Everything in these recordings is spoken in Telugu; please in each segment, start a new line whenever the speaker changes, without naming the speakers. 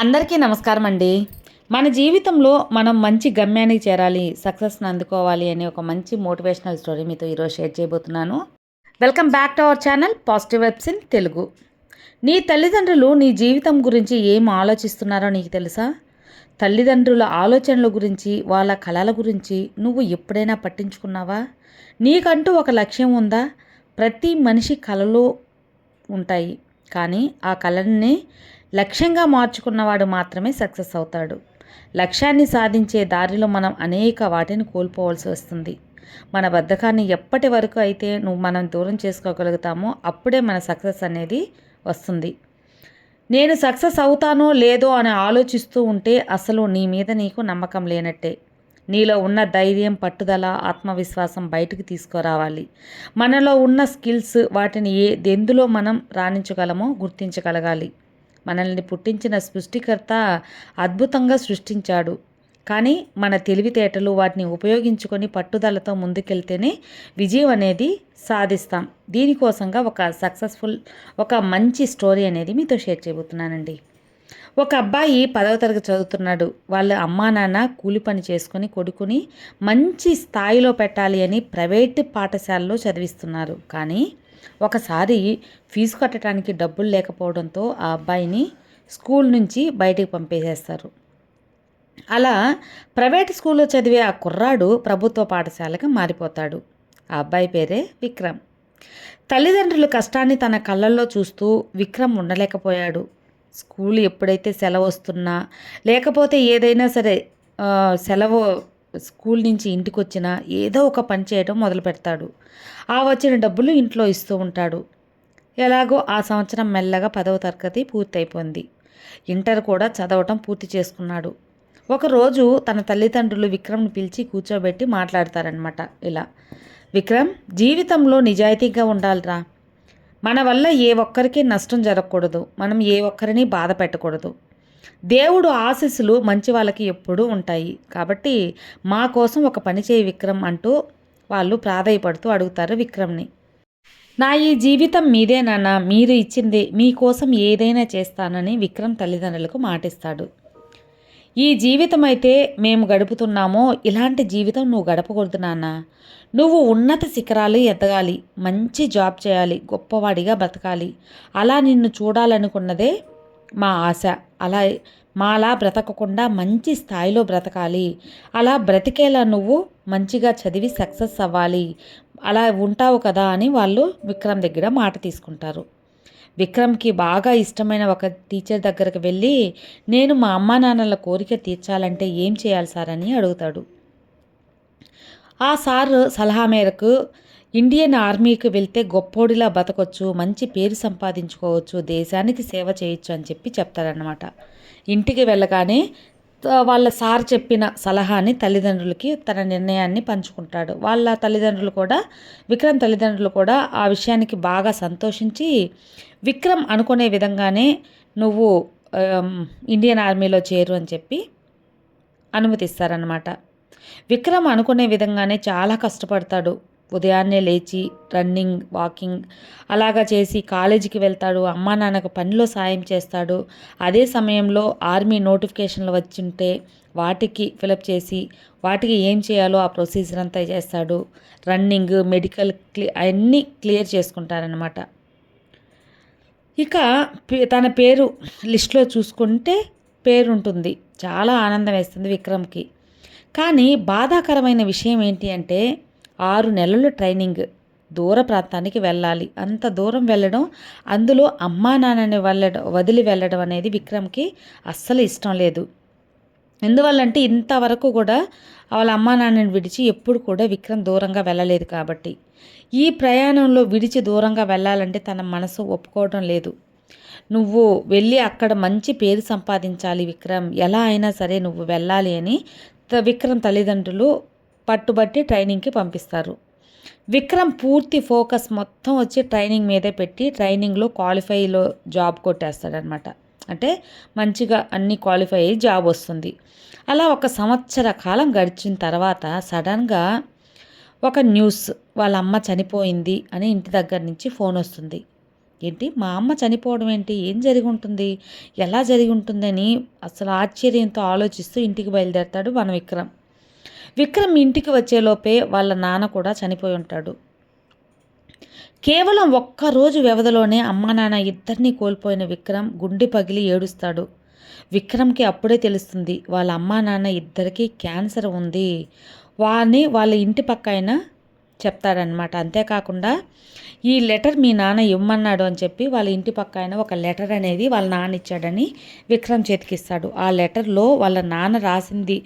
అందరికీ నమస్కారం అండి. మన జీవితంలో మనం మంచి గమ్యానికి చేరాలి సక్సెస్ని అందుకోవాలి అనే ఒక మంచి మోటివేషనల్ స్టోరీ మీతో ఈరోజు షేర్ చేయబోతున్నాను. Welcome back to our channel positive vibes in Telugu. నీ తల్లిదండ్రులు నీ జీవితం గురించి ఏం ఆలోచిస్తున్నారో నీకు తెలుసా? తల్లిదండ్రుల ఆలోచనల గురించి వాళ్ళ కళల గురించి నువ్వు ఎప్పుడైనా పట్టించుకున్నావా? నీకంటూ ఒక లక్ష్యం ఉందా? ప్రతి మనిషి కళలు ఉంటాయి. కానీ ఆ కళని లక్ష్యంగా మార్చుకున్నవాడు మాత్రమే సక్సెస్ అవుతాడు. లక్ష్యాన్ని సాధించే దారిలో మనం అనేక వాటిని కోల్పోవలసి వస్తుంది. మన బద్ధకాన్ని ఎప్పటి వరకు అయితే నువ్వు మనం దూరం చేసుకోగలుగుతామో అప్పుడే మన సక్సెస్ అనేది వస్తుంది. నేను సక్సెస్ అవుతానో లేదో అని ఆలోచిస్తూ ఉంటే అసలు నీ మీద నీకు నమ్మకం లేనట్టే. నీలో ఉన్న ధైర్యం పట్టుదల ఆత్మవిశ్వాసం బయటకు తీసుకురావాలి. మనలో ఉన్న స్కిల్స్ వాటిని ఏ దెందులో మనం రాణించగలమో గుర్తించగలగాలి. మనల్ని పుట్టించిన సృష్టికర్త అద్భుతంగా సృష్టించాడు. కానీ మన తెలివితేటలు వాటిని ఉపయోగించుకొని పట్టుదలతో ముందుకెళ్తేనే విజయం అనేది సాధిస్తాం. దీనికోసంగా ఒక సక్సెస్ఫుల్ ఒక మంచి స్టోరీ అనేది మీతో షేర్ చేయబోతున్నానండి. ఒక అబ్బాయి పదవ తరగతి చదువుతున్నాడు. వాళ్ళ అమ్మా నాన్న కూలి పని చేసుకొని కొడుకుని మంచి స్థాయిలో పెట్టాలి అని ప్రైవేట్ పాఠశాలలో చదివిస్తున్నారు. కానీ ఒకసారి ఫీజు కట్టడానికి డబ్బులు లేకపోవడంతో ఆ అబ్బాయిని స్కూల్ నుంచి బయటికి పంపేసేస్తారు. అలా ప్రైవేట్ స్కూల్లో చదివే ఆ కుర్రాడు ప్రభుత్వ పాఠశాలకు మారిపోతాడు. ఆ అబ్బాయి పేరే విక్రమ్. తల్లిదండ్రుల కష్టాన్ని తన కళ్ళల్లో చూస్తూ విక్రమ్ ఉండలేకపోయాడు. స్కూల్ ఎప్పుడైతే సెలవు వస్తున్నా లేకపోతే ఏదైనా సరే సెలవు స్కూల్ నుంచి ఇంటికి వచ్చినా ఏదో ఒక పని చేయడం మొదలు పెడతాడు. ఆ వచ్చిన డబ్బులు ఇంట్లో ఇస్తూ ఉంటాడు. ఎలాగో ఆ సంవత్సరం మెల్లగా పదవ తరగతి పూర్తయిపోయింది. ఇంటర్ కూడా చదవటం పూర్తి చేసుకున్నాడు. ఒకరోజు తన తల్లిదండ్రులు విక్రమ్ని పిలిచి కూర్చోబెట్టి మాట్లాడతారనమాట ఇలా. విక్రమ్ జీవితంలో నిజాయితీగా ఉండాలిరా. మన వల్ల ఏ ఒక్కరికి నష్టం జరగకూడదు. మనం ఏ ఒక్కరిని బాధ పెట్టకూడదు. దేవుడు ఆశీస్సులు మంచి వాళ్ళకి ఎప్పుడూ ఉంటాయి. కాబట్టి మా కోసం ఒక పని చేయి విక్రమ్ అంటూ వాళ్ళు ప్రాధాయపడుతూ అడుగుతారు విక్రమ్ని. నా ఈ జీవితం మీదే నాన్న మీరు ఇచ్చింది మీకోసం ఏదైనా చేస్తానని విక్రమ్ తల్లిదండ్రులకు మాటిస్తాడు. ఈ జీవితం అయితే మేము గడుపుతున్నామో ఇలాంటి జీవితం నువ్వు గడపకూడదు నాన్న. నువ్వు ఉన్నత శిఖరాలు ఎదగాలి మంచి జాబ్ చేయాలి గొప్పవాడిగా బతకాలి. అలా నిన్ను చూడాలనుకున్నదే మా ఆశ. అలా మాలా బ్రతకకుండా మంచి స్థాయిలో బ్రతకాలి. అలా బ్రతికేలా నువ్వు మంచిగా చదివి సక్సెస్ అవ్వాలి. అలా ఉంటావు కదా అని వాళ్ళు విక్రమ్ దగ్గర మాట తీసుకుంటారు. విక్రమ్కి బాగా ఇష్టమైన ఒక టీచర్ దగ్గరకు వెళ్ళి నేను మా అమ్మా నాన్నల కోరిక తీర్చాలంటే ఏం చేయాలి సార్? అని అడుగుతాడు. ఆ సార్ సలహా మేరకు ఇండియన్ ఆర్మీకి వెళ్తే గొప్పోడిలా బతకొచ్చు మంచి పేరు సంపాదించుకోవచ్చు దేశానికి సేవ చేయొచ్చు అని చెప్పి చెప్తారనమాట ఇంటికి వెళ్ళగానే వాళ్ళ సార్ చెప్పిన సలహాని తల్లిదండ్రులకి తన నిర్ణయాన్ని పంచుకుంటాడు. వాళ్ళ తల్లిదండ్రులు కూడా విక్రమ్ తల్లిదండ్రులు కూడా ఆ విషయానికి బాగా సంతోషించి విక్రమ్ అనుకునే విధంగానే నువ్వు ఇండియన్ ఆర్మీలో చేరు అని చెప్పి అనుమతిస్తారనమాట విక్రమ్ అనుకునే విధంగానే చాలా కష్టపడతాడు. ఉదయాన్నే లేచి రన్నింగ్ వాకింగ్ అలాగా చేసి కాలేజీకి వెళ్తాడు. అమ్మా నాన్నకు పనిలో సాయం చేస్తాడు. అదే సమయంలో ఆర్మీ నోటిఫికేషన్లు వచ్చింటే వాటికి ఫిలప్ చేసి వాటికి ఏం చేయాలో ఆ ప్రొసీజర్ అంతా చేస్తాడు. రన్నింగ్ మెడికల్ క్లి అన్నీ క్లియర్ చేసుకుంటారనమాట ఇక తన పేరు లిస్ట్లో చూసుకుంటే పేరు ఉంటుంది చాలా ఆనందం వేస్తుంది విక్రమ్కి. కానీ బాధాకరమైన విషయం ఏంటి అంటే ఆరు నెలలు ట్రైనింగ్. దూర ప్రాంతానికి వెళ్ళాలి. అంత దూరం వెళ్ళడం అందులో అమ్మా నాన్నని వెళ్ళడం వదిలి వెళ్ళడం అనేది విక్రమ్కి అస్సలు ఇష్టం లేదు. ఎందువల్లంటే ఇంతవరకు కూడా వాళ్ళ అమ్మా నాన్నని విడిచి ఎప్పుడు కూడా విక్రమ్ దూరంగా వెళ్ళలేదు కాబట్టి. ఈ ప్రయాణంలో విడిచి దూరంగా వెళ్ళాలంటే తన మనసు ఒప్పుకోవడం లేదు. నువ్వు వెళ్ళి అక్కడ మంచి పేరు సంపాదించాలి విక్రమ్. ఎలా అయినా సరే నువ్వు వెళ్ళాలి అని విక్రమ్ తల్లిదండ్రులు పట్టుబట్టి ట్రైనింగ్కి పంపిస్తారు. విక్రమ్ పూర్తి ఫోకస్ మొత్తం వచ్చి ట్రైనింగ్ మీదే పెట్టి ట్రైనింగ్లో క్వాలిఫైలో జాబ్ కొట్టేస్తాడనమాట. అంటే మంచిగా అన్ని క్వాలిఫై అయ్యి జాబ్ వస్తుంది. అలా ఒక సంవత్సర కాలం గడిచిన తర్వాత సడన్గా ఒక న్యూస్ వాళ్ళ అమ్మ చనిపోయింది అని ఇంటి దగ్గర నుంచి ఫోన్ వస్తుంది. ఏంటి? మా అమ్మ చనిపోవడం ఏంటి? ఏం జరిగి ఉంటుంది ఎలా జరిగి ఉంటుందని అసలు ఆశ్చర్యంతో ఆలోచిస్తూ ఇంటికి బయలుదేరతాడు మన విక్రమ్. విక్రమ్ ఇంటికి వచ్చేలోపే వాళ్ళ నాన్న కూడా చనిపోయి ఉంటాడు. కేవలం ఒక్కరోజు వ్యవధిలోనే అమ్మా నాన్న ఇద్దరినీ కోల్పోయిన విక్రమ్ గుండె పగిలి ఏడుస్తాడు. విక్రమ్కి అప్పుడే తెలుస్తుంది వాళ్ళ అమ్మా నాన్న ఇద్దరికీ క్యాన్సర్ ఉంది. వాని వాళ్ళ ఇంటి పక్క అయినా చెప్తాడనమాట అంతేకాకుండా ఈ లెటర్ మీ నాన్న ఇవ్వమన్నాడు అని చెప్పి వాళ్ళ ఇంటి పక్క అయిన ఒక లెటర్ అనేది వాళ్ళ నాన్న ఇచ్చాడని విక్రమ్ చేతికిస్తాడు. ఆ లెటర్లో వాళ్ళ నాన్న రాసింది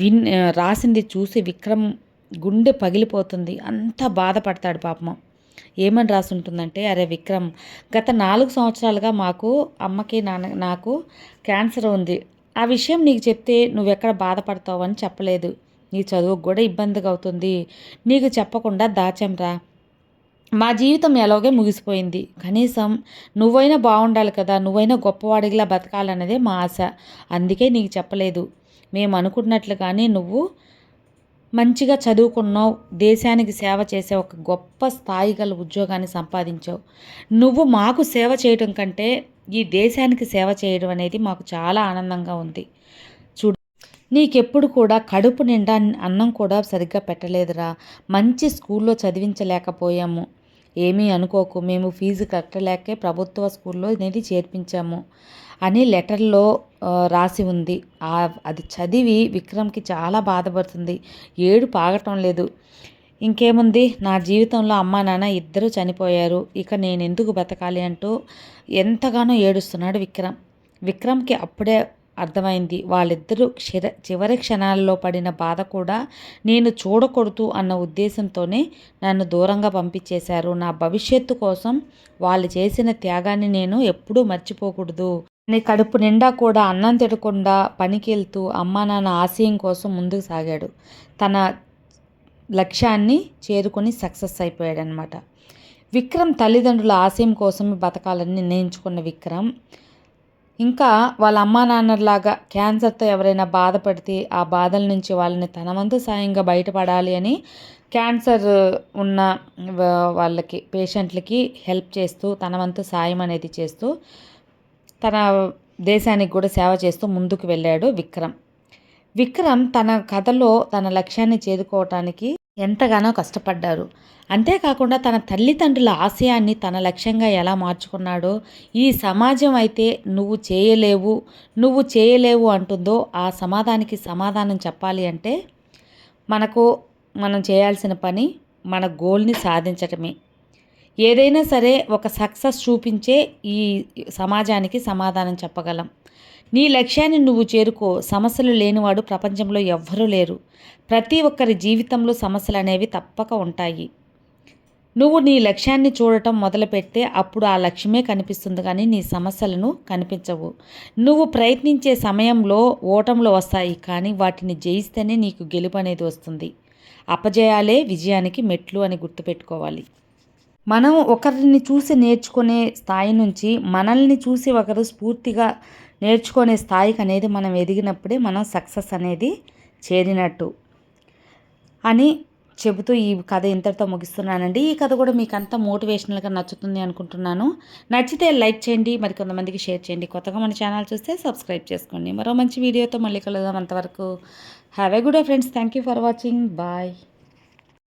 విన్ రాసింది చూసి విక్రమ్ గుండె పగిలిపోతుంది. అంత బాధపడతాడు పాపం. ఏమని రాసి ఉంటుందంటే అరే విక్రమ్ గత నాలుగు సంవత్సరాలుగా మాకు అమ్మకి నాన్న నాకు క్యాన్సర్ ఉంది. ఆ విషయం నీకు చెప్తే నువ్వెక్కడ బాధపడతావు అని చెప్పలేదు. నీ చదువుకు కూడా ఇబ్బందిగా అవుతుంది. నీకు చెప్పకుండా దాచంరా మా జీవితం ఎలాగే ముగిసిపోయింది. కనీసం నువ్వైనా బాగుండాలి కదా నువ్వైనా గొప్పవాడిగిలా బతకాలన్నదే మా ఆశ. అందుకే నీకు చెప్పలేదు. మేము అనుకున్నట్లుగానే నువ్వు మంచిగా చదువుకున్నావు దేశానికి సేవ చేసే ఒక గొప్ప స్థాయి గల ఉద్యోగాన్ని సంపాదించావు. నువ్వు మాకు సేవ చేయడం కంటే ఈ దేశానికి సేవ చేయడం అనేది మాకు చాలా ఆనందంగా ఉంది. చూడు నీకెప్పుడు కూడా కడుపు నిండా అన్నం కూడా సరిగ్గా పెట్టలేదురా. మంచి స్కూల్లో చదివించలేకపోయాము. ఏమీ అనుకోకు. మేము ఫీజు కట్టలేకే ప్రభుత్వ స్కూల్లో అనేది చేర్పించాము. అని లెటర్లో రాసి ఉంది. అది చదివి విక్రమ్కి చాలా బాధపడుతుంది. ఏడు పాగటం లేదు. ఇంకేముంది? నా జీవితంలో అమ్మా నాన్న ఇద్దరు చనిపోయారు. ఇక నేను ఎందుకు బతకాలి అంటూ ఎంతగానో ఏడుస్తున్నాడు విక్రమ్. విక్రమ్కి అప్పుడే అర్థమైంది. వాళ్ళిద్దరూ క్షిర చివరి క్షణాల్లో పడిన బాధ కూడా నేను చూడకూడదు అన్న ఉద్దేశంతోనే నన్ను దూరంగా పంపించేశారు. నా భవిష్యత్తు కోసం వాళ్ళు చేసిన త్యాగాన్ని నేను ఎప్పుడూ మర్చిపోకూడదు. నీ కడుపు నిండా కూడా అన్నం తినకుండా పనికి వెళ్తూ అమ్మా నాన్న ఆశయం కోసం ముందుకు సాగాడు. తన లక్ష్యాన్ని చేరుకొని సక్సెస్ అయిపోయాడనమాట విక్రమ్ తల్లిదండ్రుల ఆశయం కోసమే బతకాలని నిర్ణయించుకున్న విక్రమ్ ఇంకా వాళ్ళ అమ్మా నాన్నలాగా క్యాన్సర్తో ఎవరైనా బాధపడితే ఆ బాధల నుంచి వాళ్ళని తన వంతు సాయంగా బయటపడాలి అని క్యాన్సర్ ఉన్న వాళ్ళకి పేషెంట్లకి హెల్ప్ చేస్తూ తన వంతు సాయం అనేది చేస్తూ తన దేశానికి కూడా సేవ చేస్తూ ముందుకు వెళ్ళాడు విక్రమ్. విక్రమ్ తన కథలో తన లక్ష్యాన్ని చేరుకోవటానికి ఎంతగానో కష్టపడ్డారు. అంతేకాకుండా తన తల్లిదండ్రుల ఆశయాన్ని తన లక్ష్యంగా ఎలా మార్చుకున్నాడో ఈ సమాజం అయితే నువ్వు చేయలేవు నువ్వు చేయలేవు అంటుందో ఆ సమాధానికి సమాధానం చెప్పాలి అంటే మనకు మనం చేయాల్సిన పని మన గోల్ని సాధించటమే. ఏదైనా సరే ఒక సక్సెస్ చూపించే ఈ సమాజానికి సమాధానం చెప్పగలం. నీ లక్ష్యాన్ని నువ్వు చేరుకో. సమస్యలు లేనివాడు ప్రపంచంలో ఎవ్వరూ లేరు. ప్రతి ఒక్కరి జీవితంలో సమస్యలు అనేవి తప్పక ఉంటాయి. నువ్వు నీ లక్ష్యాన్ని చూడటం మొదలుపెడితే అప్పుడు ఆ లక్ష్యమే కనిపిస్తుంది కానీ నీ సమస్యలను కనిపించవు. నువ్వు ప్రయత్నించే సమయంలో ఓటంలో వస్తాయి కానీ వాటిని జయిస్తేనే నీకు గెలుపు అనేది వస్తుంది. అపజయాలే విజయానికి మెట్లు అని గుర్తుపెట్టుకోవాలి. మనం ఒకరిని చూసి నేర్చుకునే స్థాయి నుంచి మనల్ని చూసి ఒకరు స్ఫూర్తిగా నేర్చుకునే స్థాయికి అనేది మనం ఎదిగినప్పుడే మనం సక్సెస్ అనేది చేరినట్టు అని చెబుతూ ఈ కథ ఇంతటితో ముగిస్తున్నానండి. ఈ కథ కూడా మీకు అంత మోటివేషనల్గా నచ్చుతుంది అనుకుంటున్నాను. నచ్చితే లైక్ చేయండి మరి కొంతమందికి షేర్ చేయండి. కొత్తగా మన ఛానల్ చూస్తే సబ్స్క్రైబ్ చేసుకోండి. మరో మంచి వీడియోతో మళ్ళీ కలుద్దాం అంతవరకు. Have a good friends thank you for watching bye